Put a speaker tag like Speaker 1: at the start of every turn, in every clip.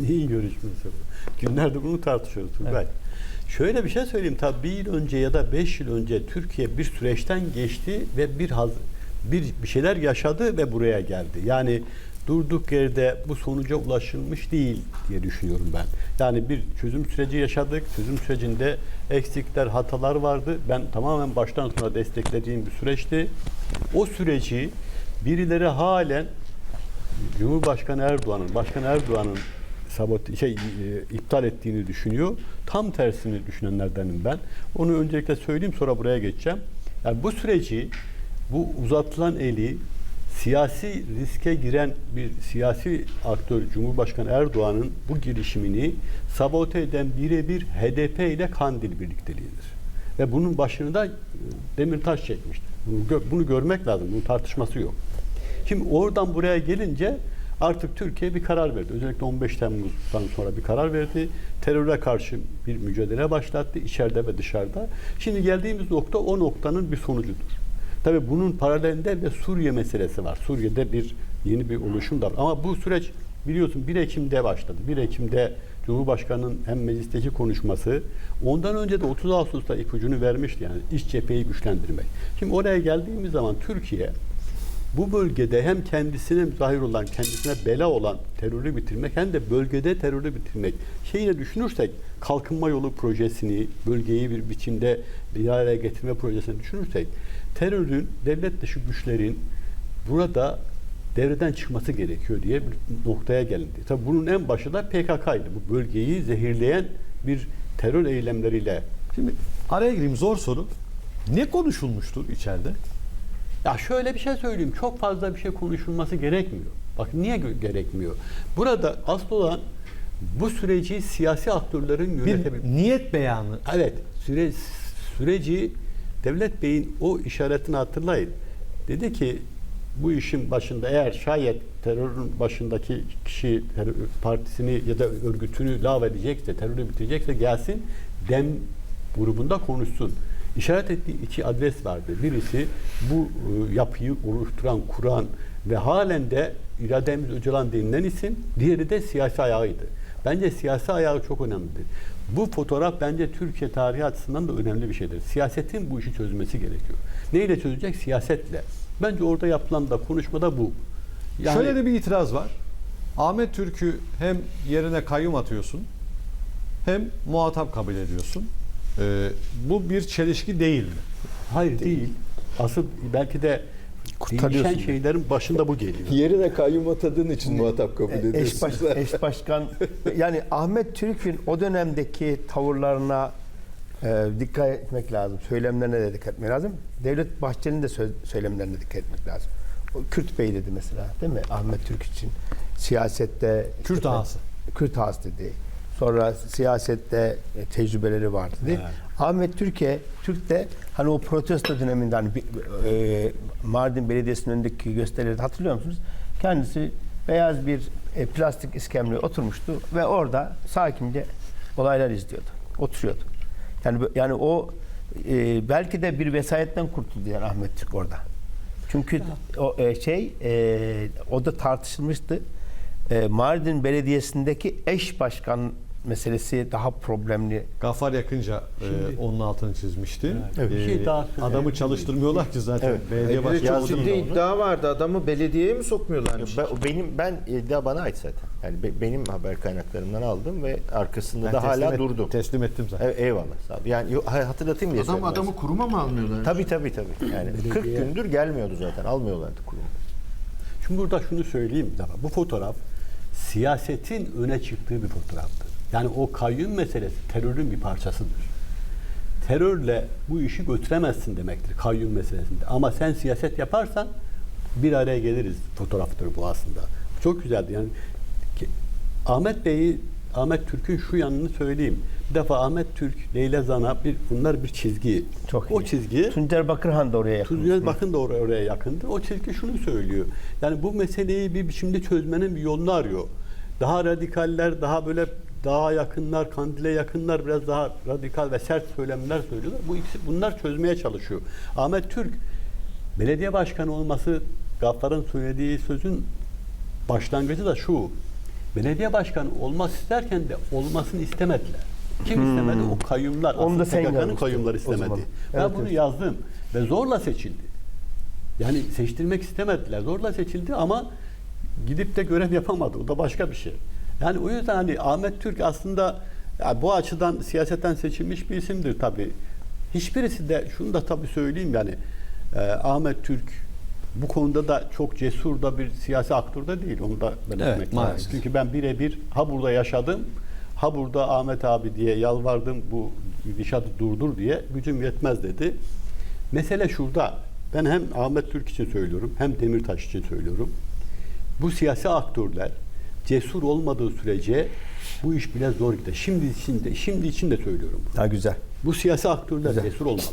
Speaker 1: Neyin görüşmesi bu? Günlerdir bunu tartışıyoruz Turgay. Şöyle bir şey söyleyeyim. Tabii bir yıl önce ya da beş yıl önce Türkiye bir süreçten geçti ve bir haz, bir, bir şeyler yaşadı ve buraya geldi. Yani durduk yerde bu sonuca ulaşılmış değil diye düşünüyorum ben. Yani bir çözüm süreci yaşadık. Çözüm sürecinde eksikler, hatalar vardı. Ben tamamen baştan sona desteklediğim bir süreçti. O süreci birileri halen Cumhurbaşkanı Erdoğan'ın, Başkan Erdoğan'ın sabot şey e, iptal ettiğini düşünüyor. Tam tersini düşünenlerdenim ben. Onu öncelikle söyleyeyim sonra buraya geçeceğim. Yani bu süreci bu uzatılan eli siyasi riske giren bir siyasi aktör Cumhurbaşkanı Erdoğan'ın bu girişimini sabote eden birebir HDP ile Kandil birlikteliğidir. Ve bunun başını da e, Demirtaş çekmiştir. Bunu, bunu görmek lazım. Bunun tartışması yok. Şimdi oradan buraya gelince artık Türkiye bir karar verdi. Özellikle 15 Temmuz'dan sonra bir karar verdi. Teröre karşı bir mücadele başlattı içeride ve dışarıda. Şimdi geldiğimiz nokta o noktanın bir sonucudur. Tabii bunun paralelinde de Suriye meselesi var. Suriye'de bir yeni bir oluşum da var. Ama bu süreç biliyorsun 1 Ekim'de başladı. 1 Ekim'de Cumhurbaşkanı'nın hem meclisteki konuşması ondan önce de 30 Ağustos'ta ipucunu vermişti yani iç cepheyi güçlendirmek. Şimdi oraya geldiğimiz zaman Türkiye bu bölgede hem kendisine zahir olan, kendisine bela olan terörü bitirmek hem de bölgede terörü bitirmek. Şeyine düşünürsek kalkınma yolu projesini, bölgeyi bir biçimde bir araya getirme projesini düşünürsek terörün, devlet dışı güçlerin burada devreden çıkması gerekiyor diye bir noktaya gelindi. Tabii bunun en başı da PKK'ydı. Bu bölgeyi zehirleyen bir terör eylemleriyle
Speaker 2: Şimdi araya gireyim zor soru. Ne konuşulmuştur içeride?
Speaker 1: Ya şöyle bir şey söyleyeyim. Çok fazla bir şey konuşulması gerekmiyor. Bak niye gerekmiyor? Burada asıl olan bu süreci siyasi aktörlerin
Speaker 2: Bir
Speaker 1: yönetebilmesi.
Speaker 2: niyet beyanı.
Speaker 1: Evet, süre, süreci Devlet Bey'in o işaretini hatırlayın. Dedi ki bu işin başında eğer şayet terörün başındaki kişi terör partisini ya da örgütünü lağvedecekse, terörü bitirecekse gelsin dem grubunda konuşsun. İşaret ettiği iki adres vardı. Birisi bu e, yapıyı oluşturan, kuran ve halen de İrademiz Öcalan denilen isim. Diğeri de siyasi ayağıydı. Bence siyasi ayağı çok önemlidir. Bu fotoğraf bence Türkiye tarihi açısından da önemli bir şeydir. Siyasetin bu işi çözmesi gerekiyor. Neyle çözecek? Siyasetle. Bence orada yapılan da konuşmada bu. Yani-
Speaker 2: Şöyle de bir itiraz var. Ahmet Türk'ü hem yerine kayyum atıyorsun hem muhatap kabul ediyorsun. Ee, bu bir çelişki değil mi?
Speaker 1: Hayır değil. Asıl belki de değişen şeylerin başında bu geliyor.
Speaker 3: Yerine kayyum atadığın için muhatap kabul
Speaker 4: E, Eş,
Speaker 3: ediyorsun.
Speaker 4: baş- eş başkan yani Ahmet Türk'ün o dönemdeki tavırlarına e, dikkat etmek lazım. Söylemlerine de dikkat etmek lazım. Devlet Bahçeli'nin de söz, söylemlerine dikkat etmek lazım. O Kürt Bey dedi mesela değil mi? Ahmet Türk için siyasette
Speaker 2: Kürt ağası.
Speaker 4: Kürt ağası dedi. Sonra siyasette e, tecrübeleri vardı dedi.
Speaker 1: Evet.
Speaker 4: Ahmet Türkiye, Türk de hani o protesto döneminde hani e, Mardin Belediyesi'nin önündeki gösterileri hatırlıyor musunuz? Kendisi beyaz bir e, plastik iskemleye oturmuştu ve orada sakince olaylar izliyordu. Oturuyordu. Yani yani o e, belki de bir vesayetten kurtuldu yani Ahmet Türk orada. Çünkü o e, şey e, o da tartışılmıştı. E, Mardin Belediyesi'ndeki eş başkan meselesi daha problemli.
Speaker 2: Gaffar Yakınca e,
Speaker 1: Şimdi-
Speaker 2: onun altını çizmişti.
Speaker 1: Evet. Şey daha
Speaker 2: adamı çalıştırmıyorlar ki zaten.
Speaker 4: Evet.
Speaker 2: Belediye
Speaker 5: E
Speaker 2: başkanı
Speaker 5: ciddi iddia vardı. Adamı belediyeye mi sokmuyorlarmış?
Speaker 6: Ben, benim ben iddia bana ait zaten. Yani be- benim haber kaynaklarımdan aldım ve arkasında
Speaker 2: Ben
Speaker 6: da hala
Speaker 2: et-
Speaker 6: durdum.
Speaker 2: Teslim ettim zaten.
Speaker 6: E- eyvallah sağ ol. Yani hatırlatayım diye
Speaker 5: Adam adamı kuruma mı almıyorlar?
Speaker 6: Tabii tabii tabii. Yani 40 gündür gelmiyordu zaten. Almıyorlardı kurumu.
Speaker 1: Şimdi burada şunu söyleyeyim. Bu fotoğraf siyasetin öne çıktığı bir fotoğraftır. Yani o kayyum meselesi terörün bir parçasıdır. Terörle bu işi götüremezsin demektir kayyum meselesinde. Ama sen siyaset yaparsan bir araya geliriz fotoğraftır bu aslında. Çok güzeldi. Yani ki- Ahmet Bey'i Ahmet Türk'ün şu yanını söyleyeyim. Bir defa Ahmet Türk, Leyla Zana bir bunlar bir çizgi.
Speaker 4: Çok
Speaker 1: o
Speaker 4: iyi.
Speaker 1: çizgi
Speaker 4: Tuncer Bakırhan da oraya yakın.
Speaker 1: Tuzla bakın da oraya, oraya yakındı. O çizgi şunu söylüyor. Yani bu meseleyi bir biçimde çözmenin bir yolunu arıyor. Daha radikaller, daha böyle daha yakınlar, kandile yakınlar biraz daha radikal ve sert söylemler söylüyorlar. Bu ikisi bunlar çözmeye çalışıyor. Ahmet Türk belediye başkanı olması Gaffar'ın söylediği sözün başlangıcı da şu. belediye başkanı olmak isterken de olmasını istemediler. Kim istemedi? O kayyumlar.
Speaker 4: Hmm. Onu da sen o
Speaker 1: istemedi. Ben
Speaker 4: Evet,
Speaker 1: bunu yazdım ve zorla seçildi. Yani seçtirmek istemediler. Zorla seçildi ama gidip de görev yapamadı. O da başka bir şey. Yani o yüzden hani Ahmet Türk aslında ya bu açıdan siyasetten seçilmiş bir isimdir tabii. Hiçbirisi de şunu da tabii söyleyeyim yani e, Ahmet Türk bu konuda da çok cesur da bir siyasi aktör de değil. Onu da belirtmek
Speaker 2: Evet,
Speaker 1: lazım.
Speaker 2: maalesef.
Speaker 1: Çünkü ben birebir ha burada yaşadım ha burada Ahmet abi diye yalvardım bu gidişatı durdur diye gücüm yetmez dedi. Mesele şurada. Ben hem Ahmet Türk için söylüyorum hem Demirtaş için söylüyorum. Bu siyasi aktörler cesur olmadığı sürece bu iş bile zor gider. Şimdi için de, şimdi için de söylüyorum.
Speaker 4: Ha güzel.
Speaker 1: Bu siyasi aktörler
Speaker 4: Güzel.
Speaker 1: cesur olmalı.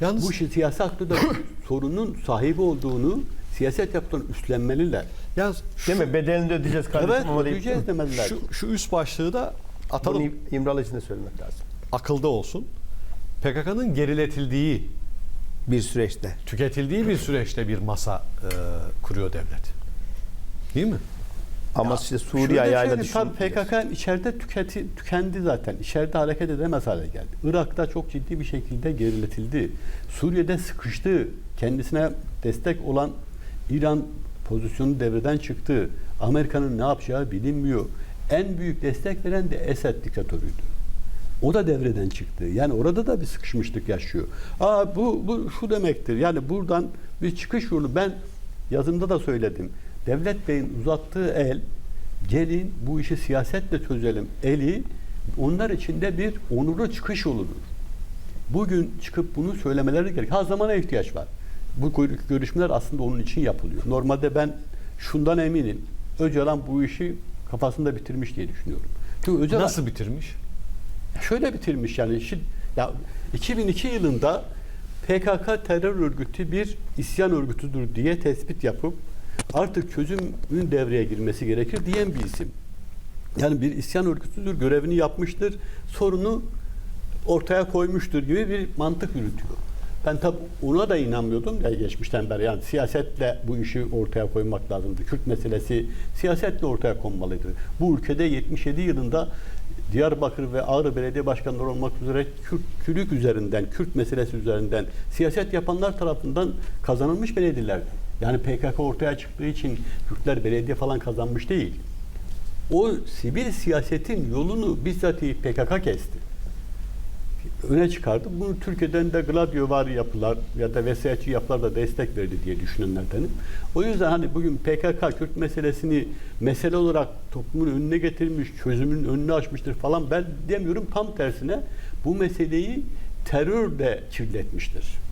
Speaker 2: Yalnız
Speaker 1: Bu işi siyasi aktörler sorunun sahibi olduğunu siyaset yaptığını üstlenmeliler.
Speaker 2: yalnız şu,
Speaker 4: Değil mi? Bedelini de ödeyeceğiz kardeşim.
Speaker 1: Evet,
Speaker 4: ama
Speaker 1: ödeyeceğiz demeliler.
Speaker 2: şu, şu üst başlığı da atalım.
Speaker 4: Bunu İmralı için de söylemek lazım.
Speaker 2: Akılda olsun. PKK'nın geriletildiği,
Speaker 4: Bir süreçte.
Speaker 2: tüketildiği bir süreçte bir masa e, kuruyor devlet. Değil mi?
Speaker 4: Ama
Speaker 1: Ya,
Speaker 4: işte Suriye ayağıyla
Speaker 1: tabii
Speaker 4: düşün.
Speaker 1: PKK içeride tüketi, tükendi zaten. İçeride hareket edemez hale geldi. Irak'ta çok ciddi bir şekilde geriletildi. Suriye'de sıkıştı. Kendisine destek olan İran pozisyonu devreden çıktı. Amerika'nın ne yapacağı bilinmiyor. En büyük destek veren de Esed diktatörüydü. O da devreden çıktı. Yani orada da bir sıkışmışlık yaşıyor. Aa bu, bu şu demektir. Yani buradan bir çıkış yolu ben yazımda da söyledim. Devlet Bey'in uzattığı el gelin bu işi siyasetle çözelim eli onlar için de bir onurlu çıkış yoludur. Bugün çıkıp bunu söylemeleri gerek. Ha zamana ihtiyaç var. Bu gör- görüşmeler aslında onun için yapılıyor. Normalde ben şundan eminim. Öcalan bu işi kafasında bitirmiş diye düşünüyorum. Çünkü Öcalan
Speaker 2: Nasıl bitirmiş?
Speaker 1: şöyle bitirmiş yani. Şimdi, ya 2002 yılında PKK terör örgütü bir isyan örgütüdür diye tespit yapıp artık çözümün devreye girmesi gerekir diyen bir isim. Yani bir isyan örgütüdür, görevini yapmıştır, sorunu ortaya koymuştur gibi bir mantık yürütüyor. Ben tabi ona da inanmıyordum ya geçmişten beri. Yani siyasetle bu işi ortaya koymak lazımdı. Kürt meselesi siyasetle ortaya konmalıydı. Bu ülkede 77 yılında Diyarbakır ve Ağrı belediye başkanları olmak üzere Kürt, Kürük üzerinden, Kürt meselesi üzerinden siyaset yapanlar tarafından kazanılmış belediyelerdi. Yani PKK ortaya çıktığı için Kürtler belediye falan kazanmış değil. O sivil siyasetin yolunu bizzat PKK kesti öne çıkardı. Bunu Türkiye'den de Gladio yapılar ya da vesayetçi yapılar da destek verdi diye düşünenlerdenim. O yüzden hani bugün PKK Kürt meselesini mesele olarak toplumun önüne getirmiş, çözümün önünü açmıştır falan ben demiyorum. Tam tersine bu meseleyi terörle kirletmiştir.